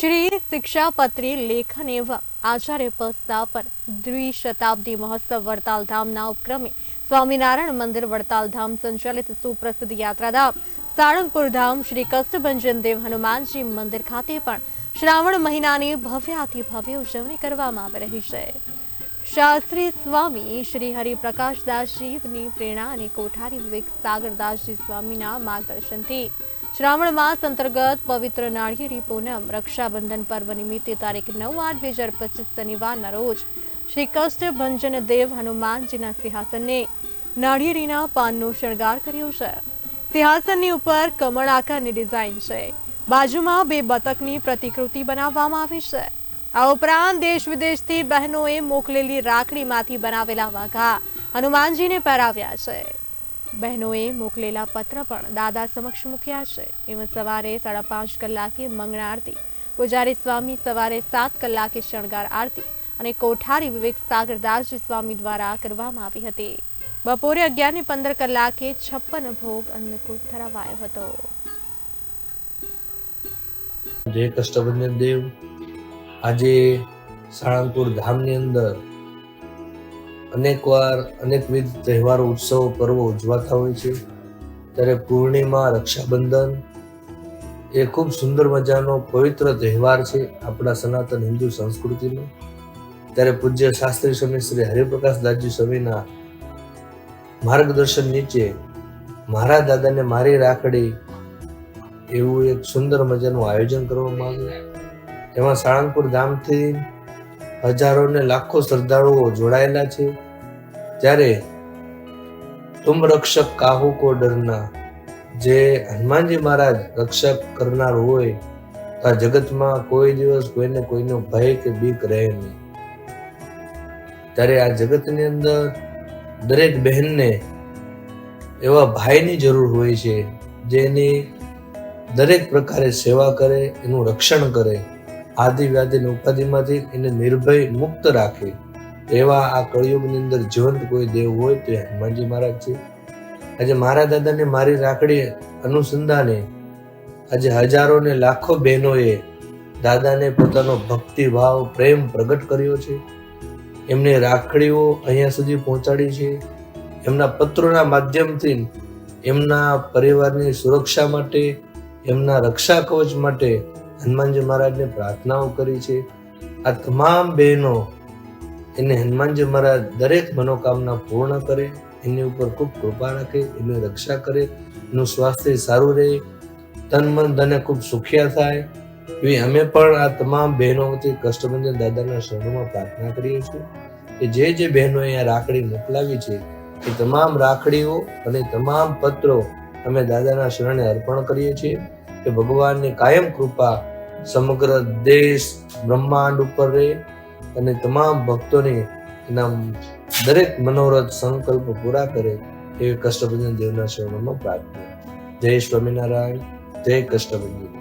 શ્રી શિક્ષાપત્રી લેખન એવં આચાર્ય પદ સ્થાપન દ્વિશતાબ્દી મહોત્સવ વડતાલધામના ઉપક્રમે સ્વામિનારાયણ મંદિર વડતાલધામ સંચાલિત સુપ્રસિદ્ધ યાત્રાધામ સાળંગપુર ધામ શ્રી કષ્ટભંજન દેવ હનુમાનજી મંદિર ખાતે પણ શ્રાવણ મહિનાની ભવ્યાથી ભવ્ય ઉજવણી કરવામાં આવી રહી છે. શાસ્ત્રી સ્વામી શ્રી હરિપ્રકાશદાસજીની પ્રેરણા અને કોઠારી વિવેક સાગરદાસજી સ્વામીના માર્ગદર્શનથી શ્રાવણ માસ અંતર્ગત પવિત્ર નાળિયેરી પૂનમ રક્ષાબંધન પર્વ નિમિત્તે તારીખ નવ આઠ બે હજાર પચીસ શનિવારના રોજ શ્રી કષ્ટભંજન દેવ હનુમાનજીના સિંહાસનને નાળિયેરીના પાનનો શણગાર કર્યો છે. સિંહાસનની ઉપર કમળ આકારની ડિઝાઇન છે. બાજુમાં બે બતકની પ્રતિકૃતિ બનાવવામાં આવી છે. આ ઉપરાંત દેશ વિદેશથી બહેનોએ મોકલેલી રાખડીમાંથી બનાવેલા વાઘા હનુમાનજીને પહેરાવ્યા છે. બહેનોએ મોકલેલા પત્ર પણ દાદા સમક્ષ મૂક્યા છે. એમાં સવારે સાડા પાંચ કલાકે મંગળ આરતી, પૂજારી સ્વામી સવારે સાત કલાકે શણગાર આરતી અને કોઠારી વિવેક સાગરદાસજી સ્વામી દ્વારા કરવામાં આવી હતી. બપોરે અગિયાર ને પંદર કલાકે છપ્પન ભોગ અન્નકૂટ ધરાવાયો હતો. જય કષ્ટભંજન દેવ. આજે સાળંગપુર ધામની અંદર અનેકવાર અનેકવિધ તહેવારો, ઉત્સવો, પર્વો ઉજવાતા હોય છે. ત્યારે પૂર્ણિમા, રક્ષાબંધન એ ખૂબ સુંદર મજાનો પવિત્ર તહેવાર છે આપણા સનાતન હિન્દુ સંસ્કૃતિનો. ત્યારે પૂજ્ય શાસ્ત્રી સ્વામી શ્રી હરિપ્રકાશ દાસજી સ્વામીના માર્ગદર્શન નીચે મારા દાદાને મારી રાખડી એવું એક સુંદર મજાનું આયોજન કરવામાં આવ્યું. એમાં સાળંગપુર ધામથી હજારો ને લાખો શ્રદ્ધાળુઓ જોડાયેલા છે. ત્યારે તુમ રક્ષક કાહુ કો ડરના, જે હનુમાનજી મહારાજ રક્ષક કરનાર હોય, તો આ જગતમાં કોઈ દિવસ કોઈને કોઈનો ભય કે બીક રહે નહીં. ત્યારે આ જગતની અંદર દરેક બહેનને એવા ભાઈની જરૂર હોય છે, જેની દરેક પ્રકારે સેવા કરે, એનું રક્ષણ કરે. આદિ વ્યાધિની ઉપાધિમાંથી એને નિર્ભય મુક્ત રાખે એવા આ કળિયુગની અંદર જીવંત કોઈ દેવ હોય તો હનુમાનજી મહારાજ છે. આજે મારા દાદાને મારી રાખડી અનુસંધાને આજે હજારો ને લાખો બહેનોએ દાદાને પોતાનો ભક્તિ ભાવ, પ્રેમ પ્રગટ કર્યો છે. એમને રાખડીઓ અહીંયા સુધી પહોંચાડી છે. એમના પત્રોના માધ્યમથી એમના પરિવારની સુરક્ષા માટે, એમના રક્ષા કવચ માટે હનુમાનજી મહારાજને પ્રાર્થનાઓ કરી છે. આ તમામ બહેનો એને હનુમાનજી મહારાજ દરેક મનોકામના પૂર્ણ કરે, એની ઉપર ખૂબ કૃપા રાખે, એની રક્ષા કરે, એનું સ્વાસ્થ્ય સારું રહે, તન મન ધને ખૂબ સુખિયા થાય. એવી અમે પણ આ તમામ બહેનો વતી કષ્ટભંજન દાદાના શરણોમાં પ્રાર્થના કરીએ છીએ કે જે જે બહેનો અહીંયા રાખડી મોકલાવી છે, એ તમામ રાખડીઓ અને તમામ પત્રો અમે દાદાના શરણે અર્પણ કરીએ છીએ. કે ભગવાનની કાયમ કૃપા સમગ્ર દેશ બ્રહ્માંડ ઉપર રહે અને તમામ ભક્તોને એના દરેક મનોરથ સંકલ્પ પૂરા કરે એવી કષ્ટભંજન દેવના શરણોમાં પ્રાર્થના. જય સ્વામિનારાયણ, જય કષ્ટભંજન.